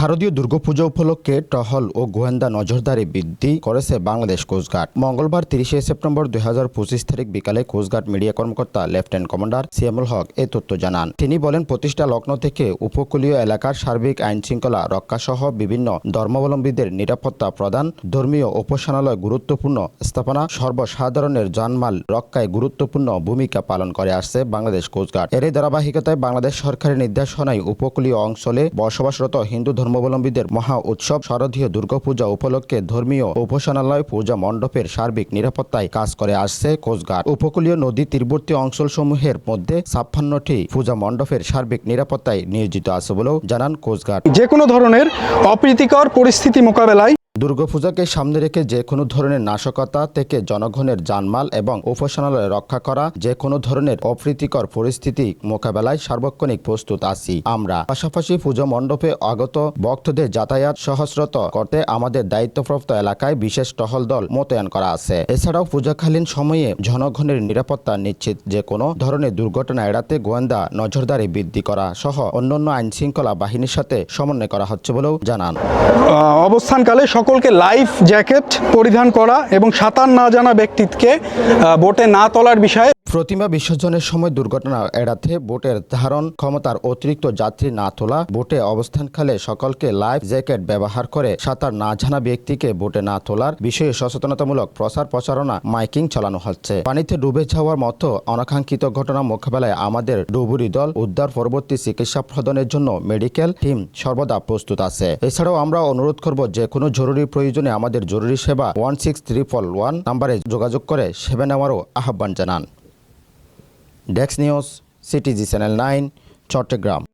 শারদীয় দুর্গাপুজো উপলক্ষে টহল ও গোয়েন্দা নজরদারি বৃদ্ধি করেছে বাংলাদেশ কোস্টগার্ড। মঙ্গলবার তিরিশে সেপ্টেম্বর দুই হাজার পঁচিশ তারিখ বিকালে কোস্টগার্ড মিডিয়া কর্মকর্তা লেফটেন্যান্ট কমান্ডার সিয়ামুল হক এ তথ্য জানান। তিনি বলেন, প্রতিষ্ঠা লগ্ন থেকে উপকূলীয় এলাকার সার্বিক আইন শৃঙ্খলা রক্ষাসহ বিভিন্ন ধর্মাবলম্বীদের নিরাপত্তা প্রদান, ধর্মীয় উপাসনালয় গুরুত্বপূর্ণ স্থাপনা, সর্বসাধারণের জানমাল রক্ষায় গুরুত্বপূর্ণ ভূমিকা পালন করে আসছে বাংলাদেশ কোস্টগার্ড। এরই ধারাবাহিকতায় বাংলাদেশ সরকারের নির্দেশনায় উপকূলীয় অঞ্চলে বসবাসরত হিন্দু ধর্মাবলম্বীদের মহা উৎসব, শারদীয় দুর্গাপূজা উপলক্ষে ধর্মীয় উপাসনালয়, পূজা মণ্ডপের সার্বিক নিরাপত্তায় কাজ করে আসছে কোস্টগার্ড। উপকূলীয় নদী তীরবর্তী অঞ্চলসমূহের মধ্যে ছাপ্পান্নটি পূজা মণ্ডপের সার্বিক নিরাপত্তায় নিয়োজিত আছে বলেও জানান কোস্টগার্ড। যে কোনো ধরনের অপ্রীতিকর পরিস্থিতি মোকাবেলায় দুর্গাপূজাকে সামনে রেখে যে কোনো ধরনের নাশকতা থেকে জনগণের জানমাল এবং উপাসনালয় রক্ষা করা, যে কোনো ধরনের অপ্রীতিকর পরিস্থিতি মোকাবেলায় সার্বক্ষণিক প্রস্তুত আছি আমরা। পাশাপাশি পুজো মণ্ডপে আগত ভক্তদের যাতায়াত সহস্রত করতে আমাদের দায়িত্বপ্রাপ্ত এলাকায় বিশেষ টহল দল মোতায়েন করা আছে। এছাড়াও পূজাকালীন সময়ে জনগণের নিরাপত্তা নিশ্চিত, যে কোনো ধরনের দুর্ঘটনা এড়াতে গোয়েন্দা নজরদারি বৃদ্ধি করা সহ অন্যান্য আইন শৃঙ্খলা বাহিনীর সাথে সমন্বয় করা হচ্ছে বলেও জানান। অবস্থানকালে সকলকে লাইফ জ্যাকেট পরিধান করা এবং সাঁতার না জানা ব্যক্তিকে বোটে না তোলার বিষয়ে প্রতিমা বিসর্জনের সময় দুর্ঘটনা এড়াতে বোটের ধারণ ক্ষমতার অতিরিক্ত যাত্রী না তোলা, বোটে অবস্থানকালে সকলকে লাইফ জ্যাকেট ব্যবহার করে সাঁতার না জানা ব্যক্তিকে বোটে না তোলার বিষয়ে সচেতনতামূলক প্রচার প্রচারণা মাইকিং চালানো হচ্ছে। পানিতে ডুবে যাওয়ার মতো অনাকাঙ্ক্ষিত ঘটনা মোকাবেলায় আমাদের ডুবুরি দল উদ্ধার পরবর্তী চিকিৎসা প্রদানের জন্য মেডিকেল টিম সর্বদা প্রস্তুত আছে। এছাড়াও আমরা অনুরোধ করব যে কোনো জরুরি প্রয়োজনে আমাদের জরুরি সেবা one six three triple one নাম্বারে যোগাযোগ করে সেবা নেওয়ারও আহ্বান জানান। ডেক্স news CTG channel nine Chattogram.